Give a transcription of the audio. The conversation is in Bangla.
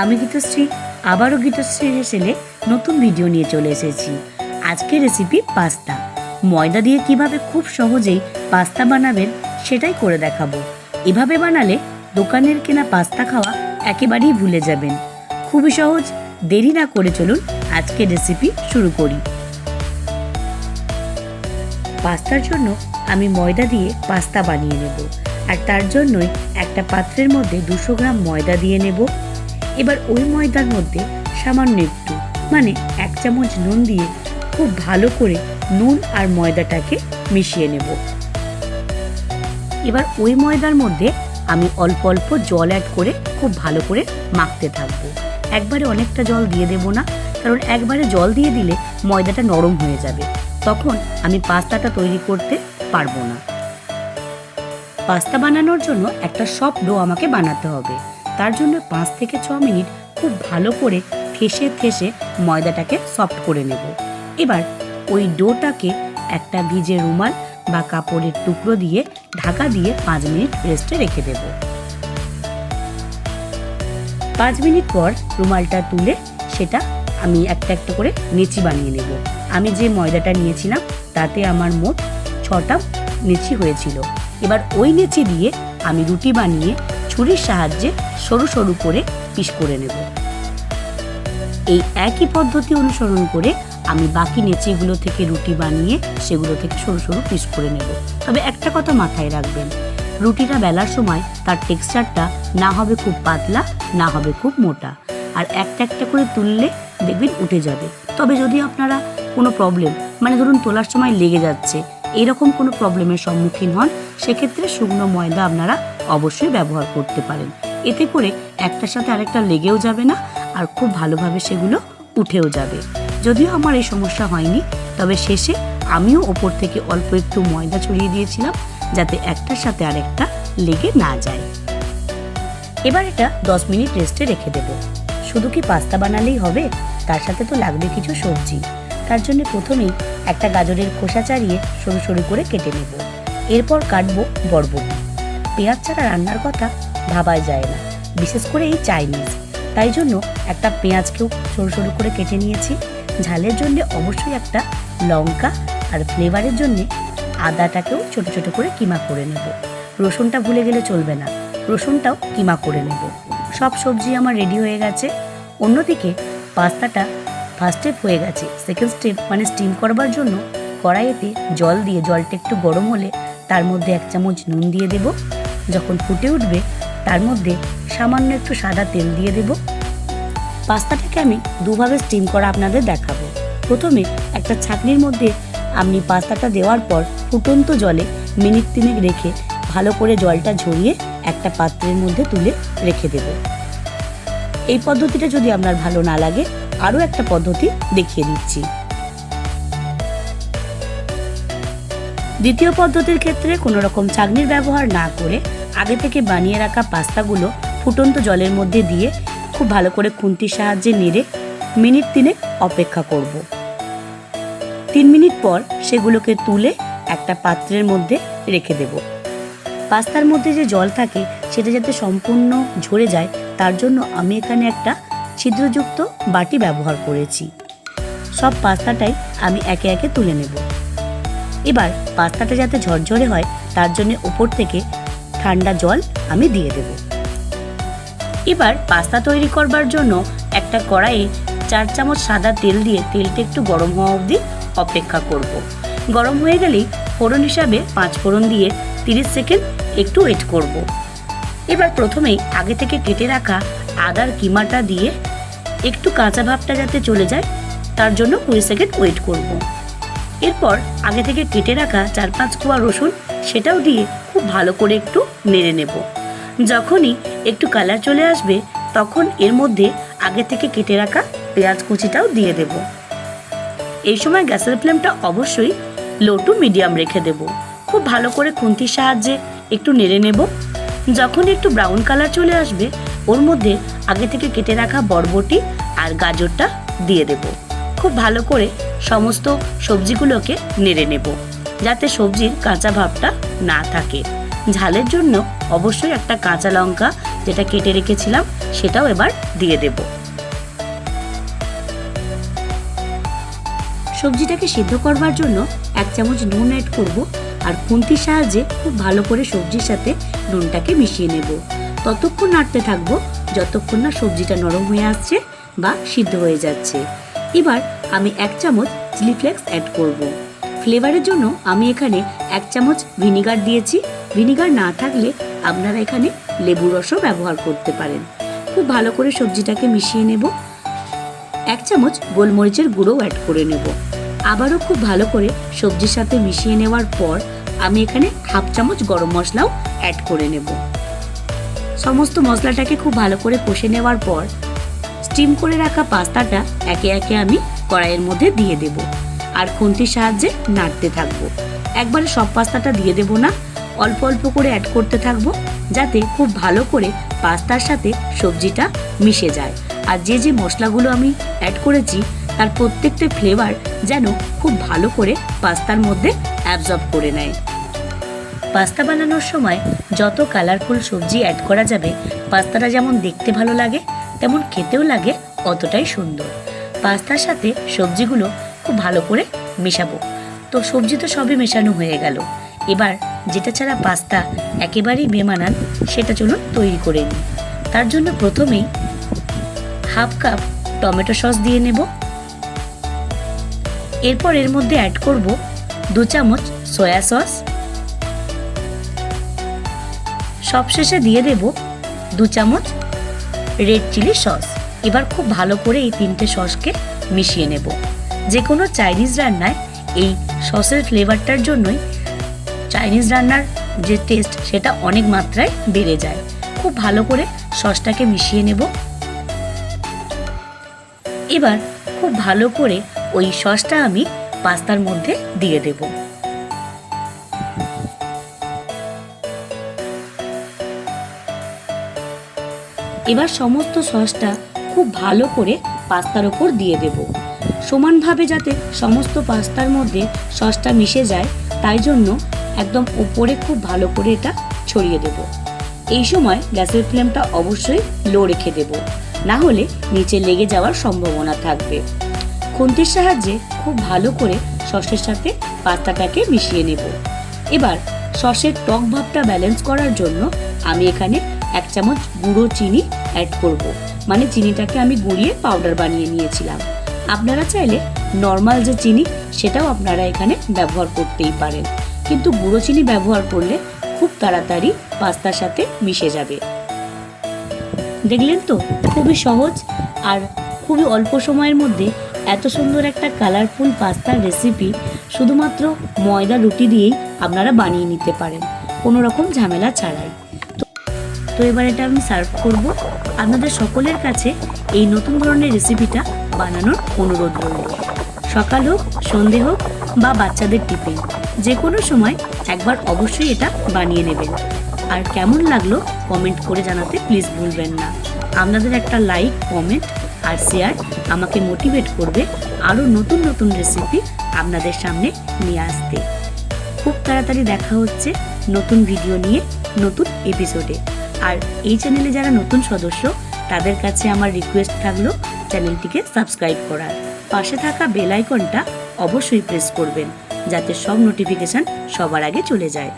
আমি গীতশ্রী, আবারও গীতশ্রী হেসেলে নতুন ভিডিও নিয়ে চলে এসেছি। আজকের রেসিপি পাস্তা। ময়দা দিয়ে কীভাবে খুব সহজেই পাস্তা বানাবেন সেটাই করে দেখাবো। এভাবে বানালে দোকানের কেনা পাস্তা খাওয়া একেবারেই ভুলে যাবেন। খুবই সহজ, দেরি না করে চলুন আজকের রেসিপি শুরু করি। পাস্তার জন্য আমি ময়দা দিয়ে পাস্তা বানিয়ে নেব। আর তার জন্যই একটা পাত্রের মধ্যে দুশো গ্রাম ময়দা দিয়ে নেব। এবার ওই ময়দার মধ্যে সামান্য একটু মানে এক চামচ নুন দিয়ে খুব ভালো করে নুন আর ময়দাটাকে মিশিয়ে নেব। এবার ওই ময়দার মধ্যে আমি অল্প অল্প জল অ্যাড করে খুব ভালো করে মাখতে থাকব। একবারে অনেকটা জল দিয়ে দেব না, কারণ একবারে জল দিয়ে দিলে ময়দাটা নরম হয়ে যাবে। তখন আমি পাস্তাটা তৈরি করতে পারব না। পাস্তা বানানোর জন্য একটা সফট ডো আমাকে বানাতে হবে। তার জন্য পাঁচ থেকে ছ মিনিট খুব ভালো করে ঠেসে ঠেসে ময়দাটাকে সফট করে নেব। এবার ওই ডোটাকে একটা ভিজে রুমাল বা কাপড়ের টুকরো দিয়ে ঢাকা দিয়ে পাঁচ মিনিট রেস্টে রেখে দেব। পাঁচ মিনিট পর রুমালটা তুলে সেটা আমি একটা একটা করে নেচি বানিয়ে নেব। আমি যে ময়দাটা নিয়েছিলাম তাতে আমার মোট ছটা নেচি হয়েছিল। এবার ওই নেচি দিয়ে আমি রুটি বানিয়ে ছুরির সাহায্যে সরু সরু করে পিস করে নেব। এই একই পদ্ধতি অনুসরণ করে আমি বাকি নেচিগুলো থেকে রুটি বানিয়ে সেগুলো থেকে সরু সরু পিস করে নেব। তবে একটা কথা মাথায় রাখবেন, রুটিটা বেলার সময় তার টেক্সচারটা না হবে খুব পাতলা, না হবে খুব মোটা। আর একটা একটা করে তুললে দেখবেন উঠে যাবে। তবে যদি আপনারা কোনো প্রবলেম মানে ধরুন তোলার সময় লেগে যাচ্ছে, এরকম কোনো প্রবলেমের সম্মুখীন হন, সেক্ষেত্রে শুকনো ময়দা আপনারা অবশ্যই ব্যবহার করতে পারেন। এতে করে একটার সাথে আরেকটা লেগেও যাবে না আর খুব ভালোভাবে সেগুলো উঠেও যাবে। যদিও আমার এই সমস্যা হয়নি, তবে শেষে আমিও ওপর থেকে অল্প একটু ময়দা ছড়িয়ে দিয়েছিলাম যাতে একটার সাথে আরেকটা লেগে না যায়। এবার এটা দশ মিনিট রেস্টে রেখে দেব। শুধু কি পাস্তা বানালেই হবে? তার সাথে তো লাগবে কিছু সবজি। তার জন্য প্রথমেই একটা গাজরের খোসা চাড়িয়ে সরু সরু করে কেটে নেব। এরপর কাটবো বরবটি। পেঁয়াজ ছাড়া রান্নার কথা ভাবাই যায় না, বিশেষ করে এই চাইনিজ। তাই জন্য একটা পেঁয়াজকেও সরু সরু করে কেটে নিয়েছি। ঝালের জন্য অবশ্যই একটা লঙ্কা আর ফ্লেভারের জন্য আদাটাকেও ছোট ছোট করে কিমা করে নেব। রসুনটা ভুলে গেলে চলবে না, রসুনটাও কিমা করে নেব। সব সবজি আমার রেডি হয়ে গেছে। অন্যদিকে পাস্তাটা ফার্স্ট স্টেপ হয়ে গেছে। সেকেন্ড স্টেপ মানে স্টিম করবার জন্য কড়াইতে জল দিয়ে, জলটা একটু গরম হলে তার মধ্যে এক চামচ নুন দিয়ে দেব। যখন ফুটে উঠবে, তার মধ্যে সামান্য একটু সাদা তেল দিয়ে দেব। পাস্তাটাকে আমি দুভাবে স্টিম করা আপনাদের দেখাবো। প্রথমে একটা ছাঁকনির মধ্যে আপনি পাস্তাটা দেওয়ার পর ফুটন্ত জলে মিনিট তিনেক রেখে ভালো করে জলটা ঝরিয়ে একটা পাত্রের মধ্যে তুলে রেখে দেব। এই পদ্ধতিটা যদি আপনার ভালো না লাগে, আরও একটা পদ্ধতি দেখিয়ে দিচ্ছি। দ্বিতীয় পদ্ধতির ক্ষেত্রে কোনো রকম চাগনির ব্যবহার না করে আগে থেকে বানিয়ে রাখা পাস্তাগুলো ফুটন্ত জলের মধ্যে দিয়ে খুব ভালো করে খুন্তির সাহায্যে নেড়ে মিনিট তিনেক অপেক্ষা করব। তিন মিনিট পর সেগুলোকে তুলে একটা পাত্রের মধ্যে রেখে দেব। পাস্তার মধ্যে যে জল থাকে সেটা যাতে সম্পূর্ণ ঝরে যায়, তার জন্য আমি এখানে একটা ছিদ্রযুক্ত বাটি ব্যবহার করেছি। সব পাস্তাটাই আমি একে একে তুলে নেব। এবার পাস্তাটা যাতে ঝরঝরে হয়, তার জন্য ওপর থেকে ঠান্ডা জল আমি দিয়ে দেব এবার পাস্তা তৈরি করবার জন্য একটা কড়াইয়ে চার চামচ সাদা তেল দিয়ে তেলটা একটু গরম হওয়া অবধি অপেক্ষা করব। গরম হয়ে গেলেই ফোড়ন হিসাবে পাঁচ ফোড়ন দিয়ে তিরিশ সেকেন্ড একটু ওয়েট করব। এবার প্রথমেই আগে থেকে কেটে রাখা আদার কিমাটা দিয়ে একটু কাঁচা ভাবটা যাতে চলে যায়, তার জন্য কুড়ি সেকেন্ড ওয়েট করব। এরপর আগে থেকে কেটে রাখা চার পাঁচ কোয়া রসুন সেটাও দিয়ে খুব ভালো করে একটু নেড়ে নেব। যখনই একটু কালার চলে আসবে, তখন এর মধ্যে আগে থেকে কেটে রাখা পেঁয়াজ কুচিটাও দিয়ে দেব। এই সময় গ্যাসের ফ্লেমটা অবশ্যই লো টু মিডিয়াম রেখে দেব। খুব ভালো করে খুন্তির সাহায্যে একটু নেড়ে নেব। যখন একটু ব্রাউন কালার চলে আসবে, ওর মধ্যে আগে থেকে কেটে রাখা বরবটি আর গাজরটা দিয়ে দেব। খুব ভালো করে সমস্ত সবজিগুলোকে নেড়ে নেব। যাতে সবজির কাঁচা ভাবটা না থাকে। ঝালের জন্য অবশ্যই একটা কাঁচা লঙ্কা, যেটা কেটে রেখেছিলাম, সেটাও এবার দিয়ে দেব। সবজিটাকে সিদ্ধ করবার জন্য এক চামচ নুন অ্যাড করব আর খুন্তির সাহায্যে খুব ভালো করে সবজির সাথে নুনটাকে মিশিয়ে নেব। ততক্ষণ নাড়তে থাকব, যতক্ষণ না সবজিটা নরম হয়ে আসছে বা সিদ্ধ হয়ে যাচ্ছে। এবার আমি এক চামচ চিলি ফ্লেক্স অ্যাড করব। ফ্লেভারের জন্য আমি এখানে এক চামচ ভিনিগার দিয়েছি। ভিনিগার না থাকলে আপনারা এখানে লেবু রসও ব্যবহার করতে পারেন। খুব ভালো করে সবজিটাকে মিশিয়ে নেব। এক চামচ গোলমরিচের গুঁড়ো অ্যাড করে নেব। আবারও খুব ভালো করে সবজির সাথে মিশিয়ে নেওয়ার পর আমি এখানে হাফ চামচ গরম মশলাও অ্যাড করে নেব। সমস্ত মশলাটাকে খুব ভালো করে কষে নেওয়ার পর স্টিম করে রাখা পাস্তাটা একে একে আমি কড়াইয়ের মধ্যে দিয়ে দেব। আর খুন্তির সাহায্যে নাড়তে থাকব। একবারে সব পাস্তাটা দিয়ে দেব না, অল্প অল্প করে অ্যাড করতে থাকব, যাতে খুব ভালো করে পাস্তার সাথে সবজিটা মিশে যায়। আর যে যে মশলাগুলো আমি অ্যাড করেছি, তার প্রত্যেকটা ফ্লেভার যেন খুব ভালো করে পাস্তার মধ্যে অ্যাবজর্ব করে নেয়। পাস্তা বানানোর সময় যত কালারফুল সবজি অ্যাড করা যাবে, পাস্তাটা যেমন দেখতে ভালো লাগে, তেমন খেতেও লাগে অতটাই সুন্দর। পাস্তার সাথে সবজিগুলো খুব ভালো করে মেশাবো। তো সবজি তো সবই মেশানো হয়ে গেল। এবার যেটা ছাড়া পাস্তা একেবারেই বেমানান, সেটা চলুন তৈরি করে নিই। তার জন্য প্রথমেই হাফ কাপ টমেটো সস দিয়ে নেব। এরপর এর মধ্যে অ্যাড করব দু চামচ সয়া সস। সবশেষে দিয়ে দেব দু চামচ রেড চিলি সস এবার খুব ভালো করে এই তিনটে সসকে মিশিয়ে নেব। যে কোনো চাইনিজ রান্নায় এই সসের ফ্লেভারটার জন্যই চাইনিজ রান্নার যে টেস্ট সেটা অনেক মাত্রায় বেড়ে যায়। খুব ভালো করে সসটাকে মিশিয়ে নেব। এবার খুব ভালো করে ওই সসটা আমি পাস্তার মধ্যে দিয়ে দেবো। এবার সমস্ত সসটা খুব ভালো করে পাস্তার ওপর দিয়ে দেব। সমানভাবে যাতে সমস্ত পাস্তার মধ্যে সসটা মিশে যায়, তাই জন্য একদম উপরে খুব ভালো করে এটা ছড়িয়ে দেব। এই সময় গ্যাসের ফ্লেমটা অবশ্যই লো রেখে দেব। না হলে নিচে লেগে যাওয়ার সম্ভাবনা থাকবে। খুন্তির সাহায্যে খুব ভালো করে সসের সাথে পাস্তাটাকে মিশিয়ে নেব। এবার সসের টক ভাবটা ব্যালেন্স করার জন্য আমি এখানে এক চামচ গুঁড়ো চিনি অ্যাড করব। মানে চিনিটাকে আমি গুঁড়িয়ে পাউডার বানিয়ে নিয়েছিলাম। আপনারা চাইলে নর্মাল যে চিনি, সেটাও আপনারা এখানে ব্যবহার করতেই পারেন। কিন্তু গুঁড়ো চিনি ব্যবহার করলে খুব তাড়াতাড়ি পাস্তার সাথে মিশে যাবে। দেখলেন তো? খুবই সহজ আর খুবই অল্প সময়ের মধ্যে এত সুন্দর একটা কালারফুল পাস্তার রেসিপি শুধুমাত্র ময়দা রুটি দিয়েই আপনারা বানিয়ে নিতে পারেন। কোনো রকম ঝামেলা ছাড়াই। তো এবার এটা আমি সার্ভ করব। আপনাদের সকলের কাছে এই নতুন ধরনের রেসিপিটা বানানোর অনুরোধ রইল। সকাল হোক, সন্ধে হোক বা বাচ্চাদের টিফিন যে কোনো সময় একবার অবশ্যই এটা বানিয়ে নেবেন। আর কেমন লাগল কমেন্ট করে জানাতে প্লিজ ভুলবেন না। আপনাদের একটা লাইক কমেন্ট আর শেয়ার আমাকে মোটিভেট করবে আরও নতুন নতুন রেসিপি আপনাদের সামনে নিয়ে আসতে। খুব তাড়াতাড়ি দেখা হচ্ছে নতুন ভিডিও নিয়ে, নতুন এপিসোডে আর এই চ্যানেলে যারা নতুন সদস্য, তাদের কাছে আমার রিকোয়েস্ট থাকল চ্যানেলটিকে সাবস্ক্রাইব করার। পাশে থাকা বেল আইকনটা অবশ্যই প্রেস করবেন, যাতে সব নোটিফিকেশান সবার আগে চলে যায়।